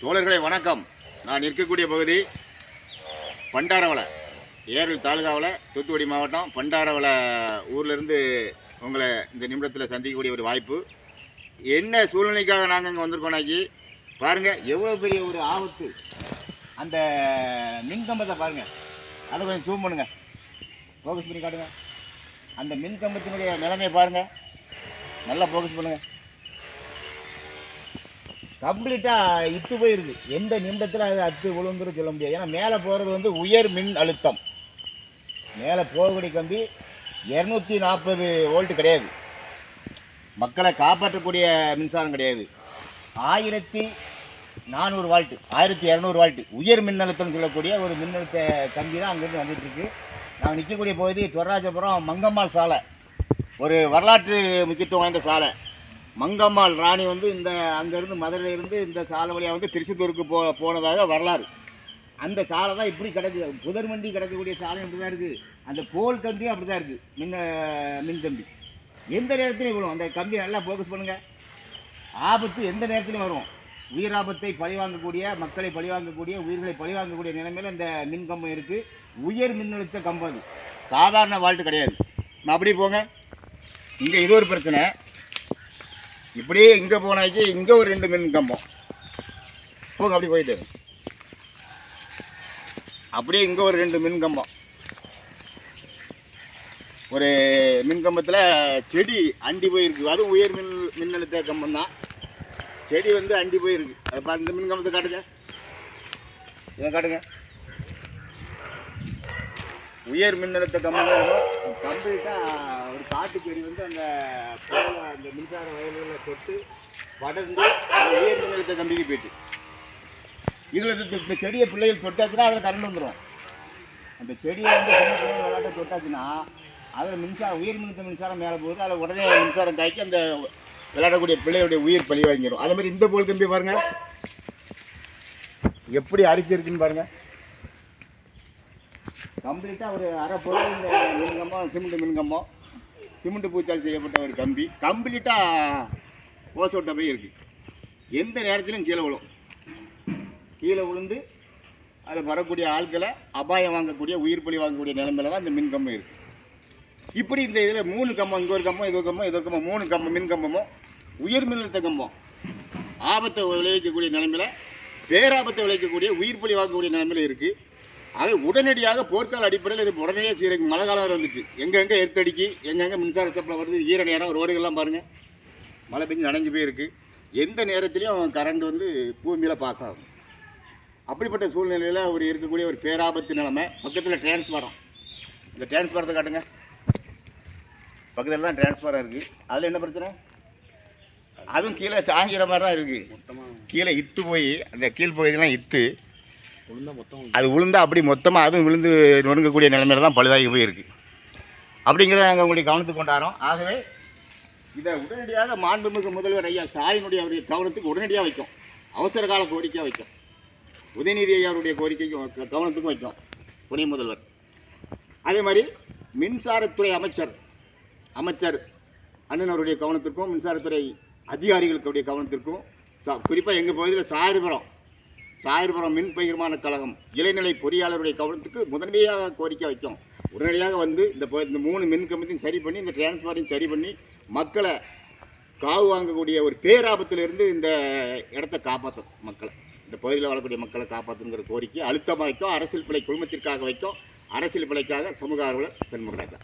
தோழர்களை வணக்கம். நான் இருக்கக்கூடிய பகுதி பண்டாரவளை ஏரல் தாலுகாவில் தூத்துக்குடி மாவட்டம் பண்டாரவளை ஊர்லேருந்து உங்களை இந்த நிமிடத்தில் சந்திக்கக்கூடிய ஒரு வாய்ப்பு. என்ன சூழ்நிலைக்காக நாங்கள் இங்கே வந்திருக்கோம்னாக்கி பாருங்கள் எவ்வளோ பெரிய ஒரு ஆபத்து. அந்த மின்கம்பத்தை பாருங்கள் அதை கொஞ்சம் ஜூம் பண்ணுங்கள் ஃபோக்கஸ் பண்ணி காட்டுங்க. அந்த மின்கம்பத்தினுடைய நிலைமையை பாருங்கள் நல்லா ஃபோக்கஸ் பண்ணுங்கள் கம்ப்ளீட்டாக இட்டு போயிருக்கு எந்த நிமிடத்தில் அது அத்து விழுந்துரும் சொல்ல முடியாது. ஏன்னா மேலே போகிறது வந்து உயர் மின் அழுத்தம். மேலே போகக்கூடிய கம்பி இரநூத்தி நாற்பது வோல்ட்டு கிடையாது. மக்களை காப்பாற்றக்கூடிய மின்சாரம் கிடையாது. ஆயிரத்தி நானூறு வால்ட்டு ஆயிரத்தி இரநூறு வால்ட்டு உயர் மின்னழுத்தம் சொல்லக்கூடிய ஒரு மின்னழுத்த கம்பி தான் அங்கேருந்து வந்துட்டுருக்கு. நாங்கள் நிற்கக்கூடிய பகுதி துவராஜபுரம் மங்கம்மாள் சாலை. ஒரு வரலாற்று முக்கியத்துவம் வாய்ந்த சாலை. மங்கம்மாள் ராணி வந்து இந்த அங்கேருந்து மதுரையிலேருந்து இந்த சாலை வழியாக வந்து திருச்செந்தூருக்கு போ போனதாக வரலாறு. அந்த சாலை தான் இப்படி கிடக்குது புதர் வண்டி கிடக்கக்கூடிய சாலை இப்படி தான் இருக்குது அந்த போல் கம்பியும் அப்படி தான் இருக்குது மின்ன மின் கம்பி எந்த நேரத்திலையும் விழும் அந்த கம்பி நல்லா ஃபோக்கஸ் பண்ணுங்கள் ஆபத்து எந்த நேரத்துலையும் வரும். உயிராபத்தை பழிவாங்கக்கூடிய மக்களை பழிவாங்கக்கூடிய உயிர்களை பழிவாங்கக்கூடிய நிலைமையில் இந்த மின் கம்பம் இருக்குது உயர் மின்னழுத்த கம்பம் அது. சாதாரண வால்ட்டு கிடையாது. நான் அப்படியே போங்க. இங்கே இது ஒரு பிரச்சனை. இப்படியே இங்கே போனாக்கி இங்கே ஒரு ரெண்டு மின் கம்பம். போங்க அப்படி போயிட்டு. அப்படியே இங்கே ஒரு ரெண்டு மின் கம்பம். ஒரு மின் கம்பத்தில் செடி அண்டி போயிருக்கு. அதுவும் உயர் மின் மின்னழுத்த கம்பம் தான். செடி வந்து அண்டி போயிருக்கு. அதை பார்த்து இந்த மின் கம்பத்தை காட்டுங்க. இதை காட்டுங்க. உயர் மின்னழுத்த கம்பி கம்ப்ளீட்டாக ஒரு காட்டு செடி வந்து அந்த போல அந்த மின்சார வயல்களில் தொட்டு வடர்ந்து அந்த உயர் மின்னழுத்த கம்பிக்கு போயிட்டு. இதில் இந்த செடியை பிள்ளைகள் தொட்டாச்சுன்னா அதில் கரண்ட் வந்துடும் அந்த செடியை வந்து சின்ன பிள்ளைங்க விளாட்ட தொட்டாச்சுன்னா அதில் மின்சாரம் உயிர் மின்னழுத்த மின்சாரம் மேலே போகுது. அதில் உடனே மின்சாரம் தாக்கி அந்த விளையாடக்கூடிய பிள்ளையுடைய உயிர் பழி வாங்கிடும். அதே மாதிரி இந்த போல் கம்பி பாருங்கள் எப்படி அரிச்சிருக்குன்னு பாருங்கள் கம்ப்ளீட்டாக ஒரு அரை பொருள் இந்த மின்கம்பம் சிமெண்ட் மின்கம்பம் சிமெண்ட் பூச்சால் செய்யப்பட்ட ஒரு கம்பி. கம்ப்ளீட்டாக ஓசோட்ட போய் இருக்குது எந்த நேரத்திலும் கீழே விழும். கீழே விழுந்து அதில் வரக்கூடிய ஆட்களை அபாயம் வாங்கக்கூடிய உயிர் பலி வாங்கக்கூடிய நிலைமையில தான் இந்த மின்கம்பம் இருக்குது இப்படி இந்த இதில் மூணு கம்பம் இங்கே ஒரு கம்பம் இது ஒரு கம்பம் இது ஒரு கம்பம் மூணு கம்பம் மின் கம்பமும் உயர் மின்னழுத்த கம்பம். ஆபத்தை விளைவிக்கக்கூடிய நிலைமையில பேராபத்தை விளைவிக்கக்கூடிய உயிர் பலி வாங்கக்கூடிய நிலமையில இருக்குது அது உடனடியாக போர்க்கால அடிப்படையில் இது உடனடியாக சீரகு மழை காலம் வந்துச்சு. எங்கெங்கே எர்த்தடிக்கி எங்கெங்கே மின்சார சப்ளை வருது ஈர நேரம் ரோடுகள்லாம் பாருங்கள் மழை பெஞ்சு நனைஞ்சு போயிருக்கு. எந்த நேரத்துலையும் கரண்ட் வந்து பூமியில் பாஸ் ஆகும். அப்படிப்பட்ட சூழ்நிலையில் ஒரு இருக்கக்கூடிய ஒரு பேராபத்து நிலைமை பக்கத்தில் டிரான்ஸ்பாரம் இந்த டிரான்ஸ்பாரத்தை காட்டுங்க. பக்கத்தில் தான் டிரான்ஸ்பாரம் இருக்குது அதில் என்ன பிரச்சனை? அதுவும் கீழே சாங்கிற மாதிரி தான் இருக்குது கீழே இத்து போய் அந்த கீழ் பகுதியெல்லாம் இத்து அது விழுந்தா அப்படி மொத்தமாக அதுவும் விழுந்து நொறுங்கக்கூடிய நிலைமையில தான் பழுதாகி போயிருக்கு. அப்படிங்கிறத நாங்கள் உங்களுடைய கவனத்துக்கு கொண்டாடுறோம். ஆகவே இதை உடனடியாக மாண்புமிகு முதல்வர் ஐயா ஸ்டாலினுடைய அவருடைய கவனத்துக்கு உடனடியாக வைக்கும். அவசர கால கோரிக்கையாக வைக்கும். உதயநிதி ஐயா அவருடைய கோரிக்கைக்கும் கவனத்துக்கும் வைக்கும். துணை முதல்வர். அதே மாதிரி மின்சாரத்துறை அமைச்சர் அமைச்சர் அண்ணன் அவருடைய கவனத்திற்கும் மின்சாரத்துறை அதிகாரிகளுடைய கவனத்திற்கும் குறிப்பாக எங்கள் பகுதியில் சாரிபுரம் சாயர்புரம் மின் பகிர்மான கழகம் இளைநிலை பொறியாளருடைய கவனத்துக்கு முதன்மையாக கோரிக்கை வைக்கும் உடனடியாக வந்து இந்த இந்த மூணு மின் கம்பத்தையும் சரி பண்ணி இந்த டிரான்ஸ்ஃபாரையும் சரி பண்ணி மக்களை காவு வாங்கக்கூடிய ஒரு பேராபத்திலிருந்து இந்த இடத்த காப்பாற்றும் மக்களை. இந்த பகுதியில் வாழக்கூடிய மக்களை காப்பாற்றுங்கிற கோரிக்கை அழுத்தமாக வைக்கும் அரசியல் பிழை குழுமத்திற்காக வைக்கும் அரசியல் பிழைக்காக சமூக ஆர்வலர் சென்முகராஜா